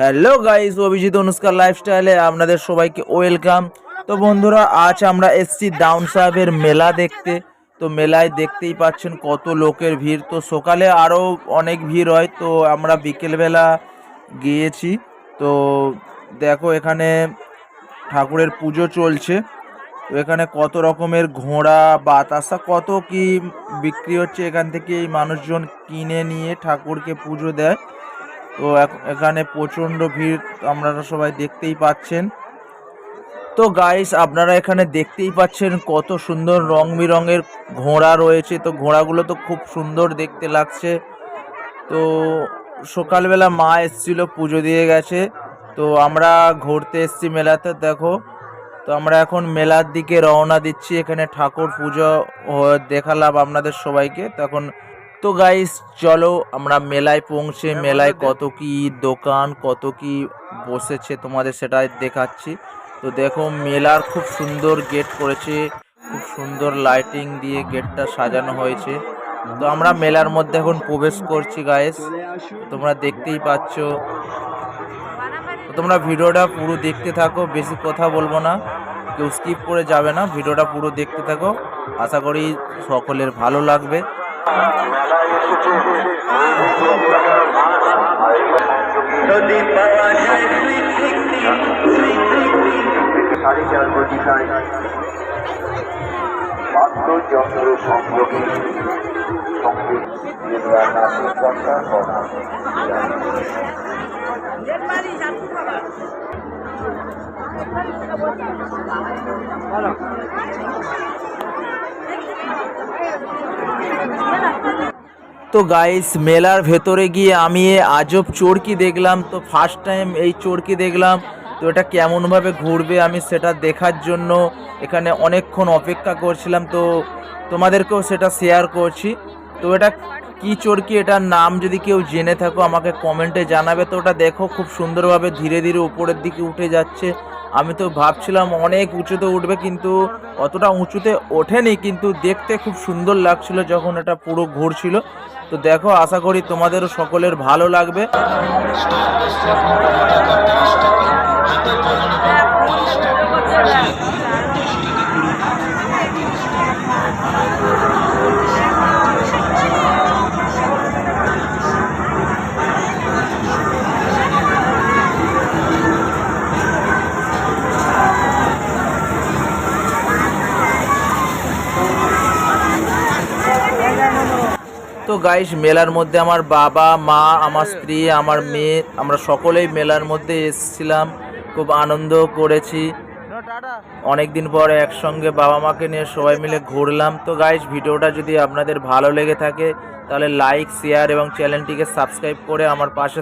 Hello guys Abhijit অনুষ্কার লাইফস্টাইলে আপনাদের সবাইকে ওয়েলকাম তো বন্ধুরা, আজ আমরা এসছি ডাউন সাহেবের মেলা দেখতে। তো মেলায় দেখতেই পাচ্ছেন কত লোকের ভিড়। তো সকালে আরও অনেক ভিড় হয়, তো আমরা বিকেলবেলা গিয়েছি। তো দেখো এখানে ঠাকুরের পুজো চলছে। তো এখানে কত রকমের ঘোড়া, বাতাসা, কত কি বিক্রি হচ্ছে এখান থেকে মানুষজন কিনে নিয়ে ঠাকুরকে পুজো দেয়। তো এখ- এখানে প্রচণ্ড ভিড় আপনারা সবাই দেখতেই পাচ্ছেন। তো গাইস আপনারা এখানে দেখতেই পাচ্ছেন কত সুন্দর রং বেরঙের ঘোড়া রয়েছে। তো ঘোড়াগুলো তো খুব সুন্দর দেখতে লাগছে। তো সকালবেলা মা এসেছিল, পুজো দিয়ে গেছে। তো আমরা ঘুরতে এসেছি মেলাতে, দেখো। তো আমরা এখন মেলার দিকে রওনা দিচ্ছি। এখানে ঠাকুর পুজো দেখালাম আপনাদের সবাইকে। তখন তো গাইস চলো আমরা মেলায় পৌঁছে মেলায় কত কি দোকান কত কি বসেছে তোমাদের সেটা দেখাচ্ছি। তো দেখো মেলার খুব সুন্দর গেট করেছে খুব সুন্দর লাইটিং দিয়ে গেটটা সাজানো হয়েছে। তো আমরা মেলার মধ্যে এখন প্রবেশ করছি গাইস তোমরা দেখতেই পাচ্ছ। তোমরা ভিডিওটা পুরো দেখতে থাকো বেশি কথা বলব না। কেউ স্কিপ করে যাবে না ভিডিওটা পুরো দেখতে থাকো। আশা করি সকলের ভালো লাগবে। যদি পাওয়া যায় সাড়ে চার কোটি বাদ্যযন্ত্র সংযোগে সংগীত নাটকতা করা তো গাইস মেলার ভেতরে গিয়ে আমি আজব চোরকি দেখলাম, তো ফার্স্ট টাইম এই চোরকি দেখলাম। তো এটা কেমনভাবে ঘুরবে আমি সেটা দেখার জন্য এখানে অনেকক্ষণ অপেক্ষা করছিলাম, তো তোমাদেরকেও সেটা শেয়ার করছি। তো এটা কি চোরকি, এটার নাম যদি কেউ জেনে থাকো, আমাকে কমেন্টে জানাবে। তো ওটা দেখো, খুব সুন্দরভাবে ধীরে ধীরে উপরের দিকে উঠে যাচ্ছে। আমি তো ভাবছিলাম অনেক উঁচুতে উঠবে, কিন্তু অতটা উঁচুতে ওঠেনি, কিন্তু দেখতে খুব সুন্দর লাগছিল যখন এটা পুরো ঘুরছিল। তো দেখো, আশা করি তোমাদেরও সকলের ভালো লাগবে। তো গাইস মেলার মধ্যে আমার বাবা, মা, আমার স্ত্রী, আমার মেয়ে, আমরা সকলেই মেলার মধ্যে এসেছিলাম। খুব আনন্দ করেছি। অনেক দিন পর একসঙ্গে বাবা মাকে নিয়ে সবাই মিলে ঘুরলাম। তো গাইস ভিডিওটা যদি আপনাদের ভালো লেগে থাকে, তাহলে লাইক শেয়ার এবং চ্যানেলটিকে সাবস্ক্রাইব করে আমার পাশে